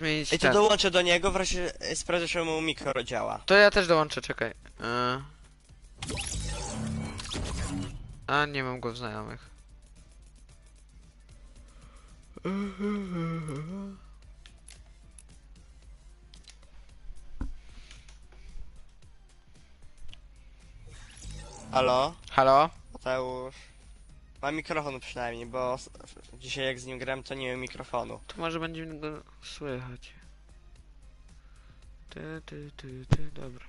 zmienić Ej, to ten. dołączę do niego, w razie e, sprawdzę, czy mu mikro działa. To ja też dołączę, czekaj. E... A, nie mam go w znajomych. Halo? Halo? Mateusz? Ma mikrofon przynajmniej, bo s- dzisiaj jak z nim grałem, to nie miałem mikrofonu. To może będzie go słychać. Ty, ty, ty, ty, dobra.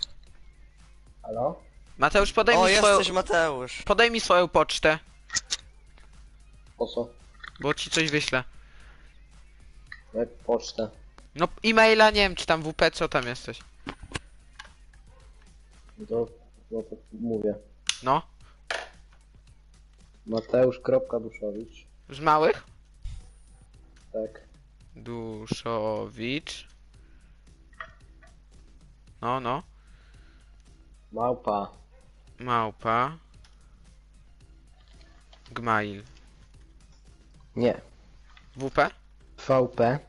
Halo? Mateusz, podaj O, mi swoją... jesteś Mateusz. Podaj mi swoją pocztę, Po co? bo ci coś wyślę. Jak pocztę. No, e-maila, nie wiem, czy tam WP, co tam jesteś. No to, no to mówię. No, Mateusz.duszowicz. z małych? Tak. Duszowicz. No, no. Małpa. Małpa. Gmail. Nie. WP? VP.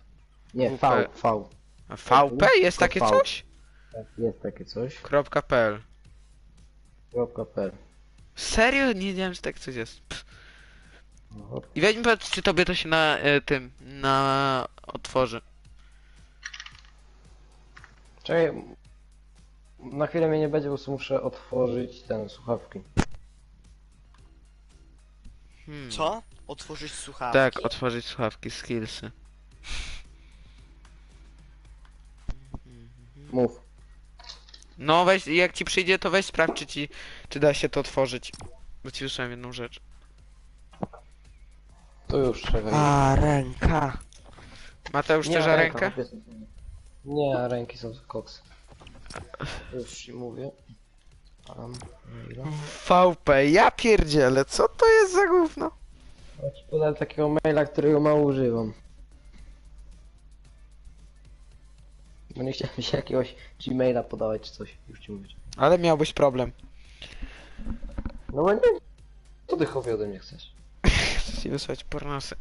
Nie, WP. V, V. A VP? Jest takie V. coś? Tak, Jest takie coś. Kropka .pl Kropka .pl. Serio? Nie wiedziałem, że tak coś jest. Pff. I weź mi powiedz, czy tobie to się na e, tym, na otworzy. Czekaj. Na chwilę mnie nie będzie, bo sobie muszę otworzyć ten słuchawki. Hmm. Co? Otworzyć słuchawki? Tak, otworzyć słuchawki, skillsy. Mów. No weź, jak ci przyjdzie, to weź sprawdź, czy ci, czy da się to otworzyć. Bo ci wysłałem jedną rzecz. To już czekaj. A, ręka. Mateusz, Nie, też ręka, rękę? Nie, ręki są z koks. Już ci mówię. Tam, maila. VP, ja pierdzielę, co to jest za gówno? Ja ci podam takiego maila, którego mało używam. Bo nie chciałem się jakiegoś Gmaila podawać czy coś, już ci mówię. Ale miałbyś problem. No bo nie. Co ty chowie ode mnie chcesz? Ci wysłać pornosy.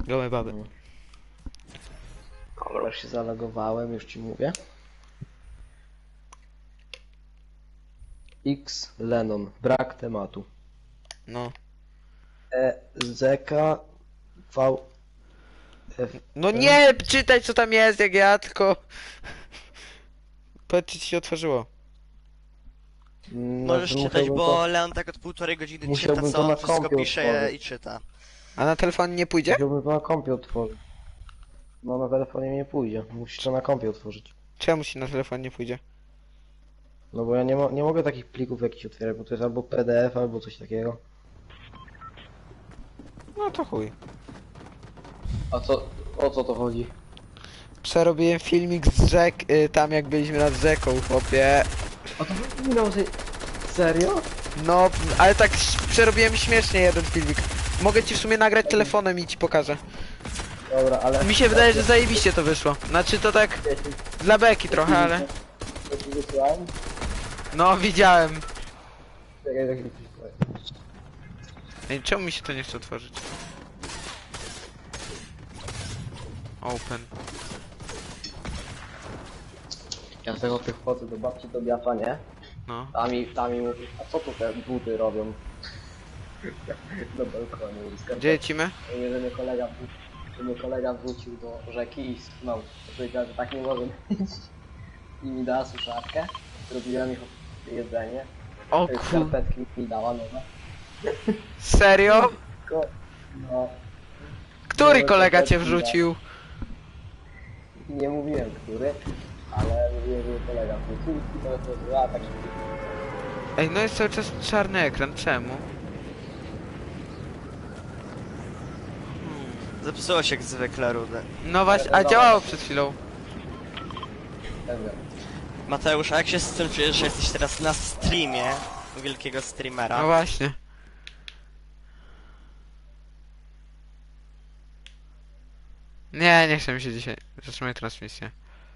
Gołe baby. No. Dobra, już się zalogowałem, już ci mówię. X Lennon, brak tematu. No. E, Zeka V F No nie czytaj co tam jest jak ja, tylko... Czy ci się otworzyło. No, Możesz to czytać, bo Leon tak od półtorej godziny czyta, musiałbym co to on na wszystko kompie pisze otworzyć. i czyta. A na telefonie nie To, pójdzie? musiałbym to na kompie otworzyć. No na telefonie nie pójdzie, musisz to na kompie otworzyć. Czemu ci na telefonie nie pójdzie? No bo ja nie, mo nie mogę takich plików jakichś otwierać, bo to jest albo PDF, albo coś takiego. No to chuj. A co, o co to chodzi? Przerobiłem filmik z rzek, y, tam jak byliśmy nad rzeką, chłopie. A to minął że... Serio? No, ale tak ś- przerobiłem śmiesznie jeden filmik. Mogę ci w sumie nagrać telefonem i ci pokażę. Dobra, ale... Mi się wydaje, że zajebiście to wyszło. Znaczy to tak dla beki trochę, ale... To ci wysłałem? No, widziałem. Czekaj, tak mi coś powiem. Ej, czemu mi się to nie chce otworzyć? Open. Ja z tego tych wchodzę do babci do biafra, nie? No. Tam mi, tam mi mówi, a co tu te buty robią? Do balkonu. i skarpetki. Gdzie lecimy? Mnie kolega, mnie kolega wrzucił do rzeki i skunął. Powiedział, że tak nie może być. I mi dała suszarkę, zrobiła mi jedzenie, O kur... skarpetki mi dała nowe. Serio? Ko no, Który No, kolega cię wrzucił? nie mówiłem który, ale mówiłem, że kolega to to była tak Ej, no jest cały czas czarny ekran, czemu? Zepsuło się jak zwykle, Rudy. No właśnie, a działało przed chwilą. Mateusz, a jak się z tym czujesz, że jesteś teraz na streamie u wielkiego streamera? No właśnie. Nie, nie chcę mi się dzisiaj. Zatrzymaj transmisję.